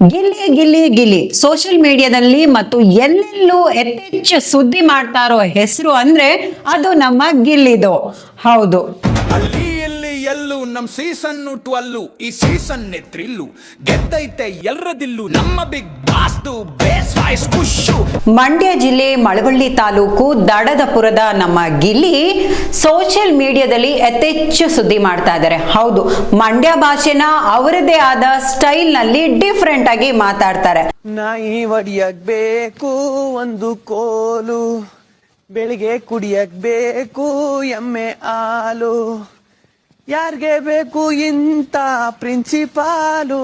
Gilli Gilli Gilli. Social ಮೀಡಿಯಾದಲ್ಲಿ ಮತ್ತು ಎಲ್ಲೆಲ್ಲೂ ಯಥೇಚ್ಛ ಸುದ್ದಿ ಮಾಡ್ತಾರೋ ಹೆಸರು ಅಂದ್ರೆ ಅದು ನಮ್ಮ ಗಿಲ್ಲಿದು. ಹೌದು. ಎಲ್ಲೂ ನಮ್ ಸೀಸನ್ ಟ್ವೆಲ್ಲು ಈ ಸೀಸನ್ ನೆತ್ರಿಲ್ಲು. ಗೆದ್ದೈತೆ ಎಲ್ರದಿಲ್ಲು ನಮ್ಮ ಬಿಗ್ ಬಾಸ್ತು ಬೇಸ್ ವಾಯ್ಸ್ ಖುಷು ಮಂಡ್ಯ ಜಿಲ್ಲೆ ಮಳವಳ್ಳಿ ತಾಲೂಕು ದಡದಪುರದ ನಮ್ಮ ಗಿಲ್ಲಿ ಸೋಷಿಯಲ್ ಮೀಡಿಯಾದಲ್ಲಿ ಯಥೇಚ್ಛ ಸುದ್ದಿ ಮಾಡ್ತಾ ಇದ್ದಾರೆ. ಹೌದು ಮಂಡ್ಯ ಭಾಷೆನ ಅವರದೇ ಆದ ಸ್ಟೈಲ್ನಲ್ಲಿ ಡಿಫ್ರೆಂಟ್ ಆಗಿ ಮಾತಾಡ್ತಾರೆ. ನಾಯಿ ಹೊಡಿಯಕ್ ಬೇಕು ಒಂದು ಕೋಲು. ಬೆಳಿಗ್ಗೆ ಕುಡಿಯಕ್ ಬೇಕು ಎಮ್ಮೆ ಹಾಲು. ಯಾರ್ಗೆ ಬೇಕು ಇಂಥ ಪ್ರಿನ್ಸಿಪಾಲು?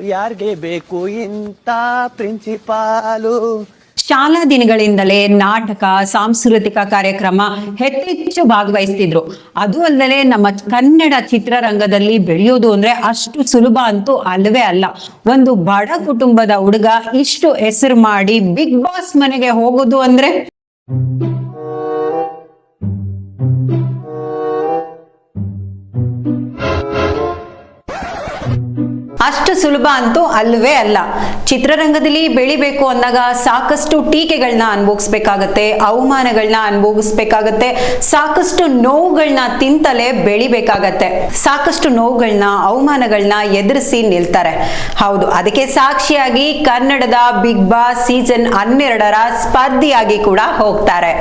ಯಾರಿಗೆ ಬೇಕು ಇಂಥ ಪ್ರಿನ್ಸಿಪಾಲು? ಶಾಲಾ ದಿನಗಳಿಂದಲೇ ನಾಟಕ, ಸಾಂಸ್ಕೃತಿಕ ಕಾರ್ಯಕ್ರಮ ಹೆಚ್ಚೆಚ್ಚು ಭಾಗವಹಿಸ್ತಿದ್ರು. ಅದು ಅಲ್ಲದೆ ನಮ್ಮ ಕನ್ನಡ ಚಿತ್ರರಂಗದಲ್ಲಿ ಬೆಳೆಯೋದು ಅಂದ್ರೆ ಅಷ್ಟು ಸುಲಭ ಅಂತೂ ಅಲ್ಲವೇ ಅಲ್ಲ. ಒಂದು ಬಡ ಕುಟುಂಬದ ಹುಡುಗ ಇಷ್ಟು ಹೆಸರು ಮಾಡಿ ಬಿಗ್ ಬಾಸ್ ಮನೆಗೆ ಹೋಗೋದು ಅಂದ್ರೆ ಅಷ್ಟು ಸುಲಭ ಅಂತೂ ಅಲ್ಲವೇ ಅಲ್ಲ. ಚಿತ್ರರಂಗದಲ್ಲಿ ಬೆಳಿಬೇಕು ಅಂದಾಗ ಸಾಕಷ್ಟು ಟೀಕೆಗಳನ್ನ ಅನುಭವಿಸ್ಬೇಕಾಗತ್ತೆ ಅವಮಾನಗಳನ್ನ ಅನುಭವಿಸ್ಬೇಕಾಗತ್ತೆ, ಸಾಕಷ್ಟು ನೋವುಗಳನ್ನ ತಿಂತಲೇ ಬೆಳಿಬೇಕಾಗತ್ತೆ. ಸಾಕಷ್ಟು ನೋವುಗಳನ್ನ ಅವಮಾನಗಳನ್ನ ಎದುರಿಸಿ ನಿಲ್ತಾರೆ. ಹೌದು, ಅದಕ್ಕೆ ಸಾಕ್ಷಿಯಾಗಿ ಕನ್ನಡದ ಬಿಗ್ ಬಾಸ್ ಸೀಸನ್ ಹನ್ನೆರಡರ ಸ್ಪರ್ಧಿಯಾಗಿ ಕೂಡ ಹೋಗ್ತಾರೆ.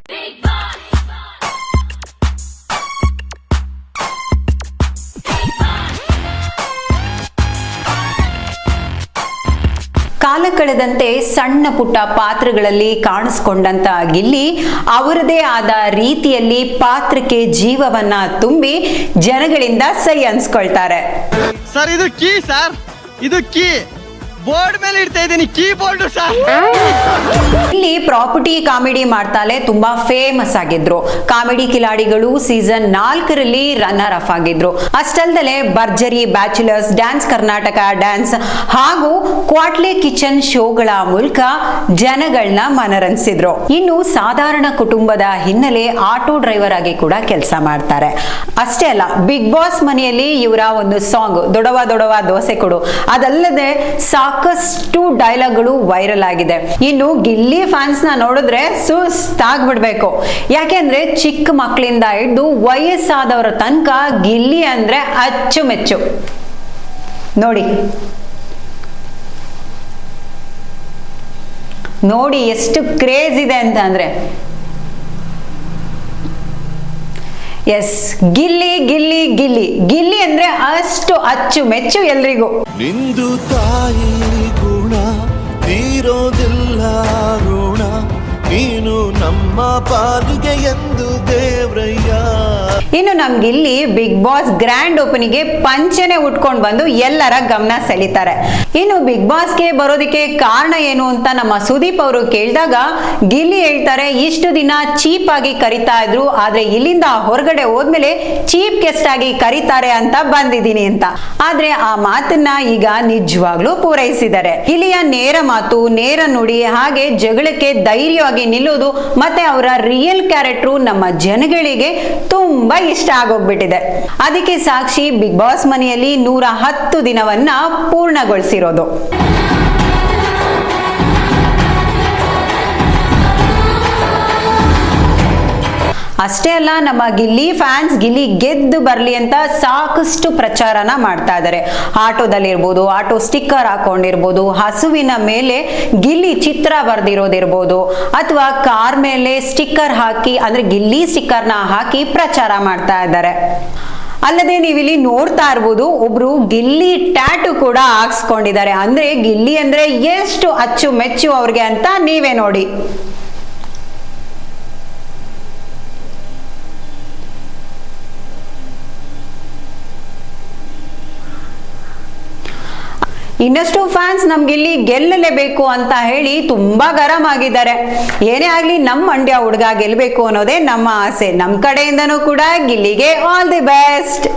ಕಾಲ ಕಳೆದಂತೆ ಸಣ್ಣ ಪುಟ್ಟ ಪಾತ್ರಗಳಲ್ಲಿ ಕಾಣಿಸ್ಕೊಂಡಂತ ಗಿಲ್ಲಿ ಅವರದೇ ಆದ ರೀತಿಯಲ್ಲಿ ಪಾತ್ರಕ್ಕೆ ಜೀವವನ್ನ ತುಂಬಿ ಜನಗಳಿಂದ ಸೈ ಅನ್ಸ್ಕೊಳ್ತಾರೆ. ಸರ್, ಇದು ಕೀ ಸರ್. ಇದು ಕೀ. ಬೋರ್ಡ್ ಮೇಲೆ ಇಡ್ತಾ ಇದ್ದೀನಿ, ಕೀಬೋರ್ಡ್ ಸರ್ ಇಲ್ಲಿ ಪ್ರಾಪರ್ಟಿ ಕಾಮಿಡಿ ಮಾಡ್ತಾಲೆ ತುಂಬಾ ಫೇಮಸ್ ಆಗಿದ್ರು. ಕಾಮಿಡಿ ಕಿಲಾಡಿಗಳು ಸೀಸನ್ ನಾಲ್ಕರಲ್ಲಿ ರನ್ನರ್ ಅಫ್ ಆಗಿದ್ರು. ಅಷ್ಟಲ್ದಲೆ ಭರ್ಜರಿ ಬ್ಯಾಚುಲರ್ಸ್ ಡ್ಯಾನ್ಸ್ ಕರ್ನಾಟಕ ಡ್ಯಾನ್ಸ್ ಹಾಗೂ ಕ್ವಾಟ್ಲೆ ಕಿಚನ್ ಶೋಗಳ ಮೂಲಕ ಜನಗಳನ್ನ ಮನರಂಜಿಸಿದ್ರು. ಇನ್ನು ಸಾಧಾರಣ ಕುಟುಂಬದ ಹಿನ್ನೆಲೆ ಆಟೋ ಡ್ರೈವರ್ ಆಗಿ ಕೂಡ ಕೆಲಸ ಮಾಡ್ತಾರೆ. ಅಷ್ಟೇ ಅಲ್ಲ ಬಿಗ್ ಬಾಸ್ ಮನೆಯಲ್ಲಿ ಇವರ ಒಂದು ಸಾಂಗ್ ದೊಡವ ದೊಡವ ದೋಸೆ ಕೊಡು, ಅದಲ್ಲದೆ ಸಾಕಷ್ಟು ಡೈಲಾಗ್ಗಳು ವೈರಲ್ ಆಗಿದೆ. ಇನ್ನು ಗಿಲ್ಲಿ ಫ್ಯಾನ್ಸ್ನ ನೋಡಿದ್ರೆ ಸುಸ್ತಾಗ್ಬಿಡ್ಬೇಕು. ಯಾಕೆಂದ್ರೆ ಚಿಕ್ಕ ಮಕ್ಕಳಿಂದ ಹಿಡಿದು ವಯಸ್ಸಾದವರ ತನಕ ಗಿಲ್ಲಿ ಅಂದ್ರೆ ಅಚ್ಚುಮೆಚ್ಚು. ನೋಡಿ. ನೋಡಿ ಎಷ್ಟು ಕ್ರೇಜ್ ಇದೆ ಅಂತ ಅಂದ್ರೆ ಎಸ್ ಗಿಲ್ಲಿ ಗಿಲ್ಲಿ ಗಿಲ್ಲಿ. ಗಿಲ್ಲಿ ಅಂದ್ರೆ ಅಷ್ಟು ಅಚ್ಚು, ಮೆಚ್ಚು ಎಲ್ರಿಗೂ. ನಿಂದು ತಾಯಿ ಗುಣ, ತೀರೋದಿಲ್ಲ ಋಣ. ನೀನು ನಮ್ಮ ಪಾಲಿಗೆ ಎಂದು ಇನ್ನು ನಮ್ಗೆ ಇಲ್ಲಿ ಬಿಗ್ ಬಾಸ್ ಗ್ರ್ಯಾಂಡ್ ಓಪನಿಗೆ ಪಂಚನೆ ಉಟ್ಕೊಂಡು ಬಂದು ಎಲ್ಲರ ಗಮನ ಸೆಳೀತಾರೆ. ಇನ್ನು ಬಿಗ್ ಬಾಸ್ಗೆ ಬರೋದಕ್ಕೆ ಕಾರಣ ಏನು ಅಂತ ನಮ್ಮ ಸುದೀಪ್ ಅವರು ಕೇಳಿದಾಗ, ಗಿಲ್ಲಿ ಹೇಳ್ತಾರೆ, ಇಷ್ಟು ದಿನ ಚೀಪ್ ಆಗಿ ಕರಿತಾ ಇದ್ರು, ಆದ್ರೆ ಇಲ್ಲಿಂದ ಹೊರಗಡೆ ಹೋದ್ಮೇಲೆ ಚೀಪ್ ಗೆಸ್ಟ್ ಆಗಿ ಕರೀತಾರೆ ಅಂತ ಬಂದಿದ್ದೀನಿ ಅಂತ. ಆದ್ರೆ ಆ ಮಾತನ್ನ ಈಗ ನಿಜವಾಗ್ಲೂ ಪೂರೈಸಿದ್ದಾರೆ. ಇಲ್ಲಿಯ ನೇರ ಮಾತು, ನೇರ ನುಡಿ, ಹಾಗೆ ಜಗಳಕ್ಕೆ ಧೈರ್ಯವಾಗಿ ನಿಲ್ಲೋದು, ಮತ್ತೆ ಅವರ ರಿಯಲ್ ಕ್ಯಾರೆಕ್ಟ್ರು ನಮ್ಮ ಜನಗಳಿಗೆ ತುಂಬಾ ಇಷ್ಟ. ಆಗೋಗ್ಬಿಟ್ಟಿದೆ. ಅದಕ್ಕೆ ಸಾಕ್ಷಿ ಬಿಗ್ ಬಾಸ್ ಮನೆಯಲ್ಲಿ ನೂರ ಹತ್ತು ದಿನವನ್ನ ಪೂರ್ಣಗೊಳಿಸಿರೋದು. ಅಷ್ಟೇ ಅಲ್ಲ, ನಮ್ಮ ಗಿಲ್ಲಿ ಫ್ಯಾನ್ಸ್ ಗಿಲ್ಲಿ ಗೆದ್ದು ಬರಲಿ ಅಂತ ಸಾಕಷ್ಟು ಪ್ರಚಾರನ ಮಾಡ್ತಾ ಇದ್ದಾರೆ. ಆಟೋದಲ್ಲಿರ್ಬೋದು, ಆಟೋ ಸ್ಟಿಕ್ಕರ್ ಹಾಕೊಂಡಿರ್ಬೋದು, ಹಸುವಿನ ಮೇಲೆ ಗಿಲ್ಲಿ ಚಿತ್ರ ಬರ್ದಿರೋದಿರ್ಬೋದು, ಅಥವಾ ಕಾರ್ ಮೇಲೆ ಸ್ಟಿಕ್ಕರ್ ಹಾಕಿ, ಅಂದ್ರೆ ಗಿಲ್ಲಿ ಸ್ಟಿಕ್ಕರ್ನ ಹಾಕಿ ಪ್ರಚಾರ ಮಾಡ್ತಾ ಇದ್ದಾರೆ. ಅಲ್ಲದೆ ನೀವಿಲ್ಲಿ ನೋಡ್ತಾ ಇರ್ಬೋದು, ಒಬ್ರು ಗಿಲ್ಲಿ ಟ್ಯಾಟು ಕೂಡ ಹಾಕ್ಸ್ಕೊಂಡಿದ್ದಾರೆ. ಅಂದ್ರೆ ಗಿಲ್ಲಿ ಅಂದ್ರೆ ಎಷ್ಟು ಅಚ್ಚು ಮೆಚ್ಚು ಅವ್ರಿಗೆ ಅಂತ ನೀವೇ ನೋಡಿ. ಇನ್ನಷ್ಟು ಫ್ಯಾನ್ಸ್ ನಮ್ಗಿಲ್ಲಿ ಗೆಲ್ಲಲೇಬೇಕು ಅಂತ ಹೇಳಿ ತುಂಬಾ ಗರಂ ಆಗಿದ್ದಾರೆ. ಏನೇ ಆಗ್ಲಿ ನಮ್ಮ ಮಂಡ್ಯ ಹುಡುಗ ಗೆಲ್ಲಬೇಕು ಅನ್ನೋದೇ ನಮ್ಮ ಆಸೆ. ನಮ್ಮ ಕಡೆಯಿಂದನೂ ಕೂಡ ಗಿಲ್ಲಿಗೆ ಆಲ್ ದಿ ಬೆಸ್ಟ್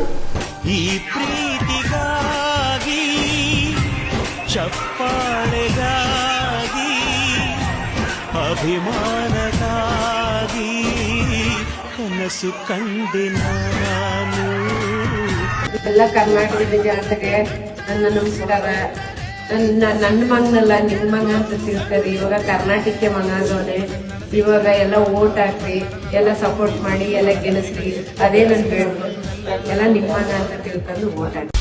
ಈ ಪ್ರೀತಿಗಾಗಿ ಚಪ್ಪಾಳೆಗಾಗಿ ಅಭಿಮಾನಕ್ಕಾಗಿ ಕನಸು ಕಂಡೆ ನಾನು. ಎಲ್ಲ ಕರ್ನಾಟಕದ ಜನತೆಗೆ ನನ್ನ ನಮಸ್ಕಾರ ನನ್ನ ನನ್ನ ಮಗನಲ್ಲ ನಿಮ್ಮ ಮಗ ಅಂತ ತಿಳ್ಕರಿ. ಇವಾಗ ಕರ್ನಾಟಕಕ್ಕೆ ಮಗ ಇವಾಗ ಎಲ್ಲ ಓಟ್ ಹಾಕ್ರಿ, ಎಲ್ಲ ಸಪೋರ್ಟ್ ಮಾಡಿ, ಎಲ್ಲ ಗೆಲ್ಲಿಸ್ರಿ. ಅದೇ ನನ್ನ ಬೇಡ ಎಲ್ಲ ನಿಮ್ಮ ಮಗ ಅಂತ ತಿಳ್ಕೊಂಡು ಓಟ್ ಹಾಕಿ.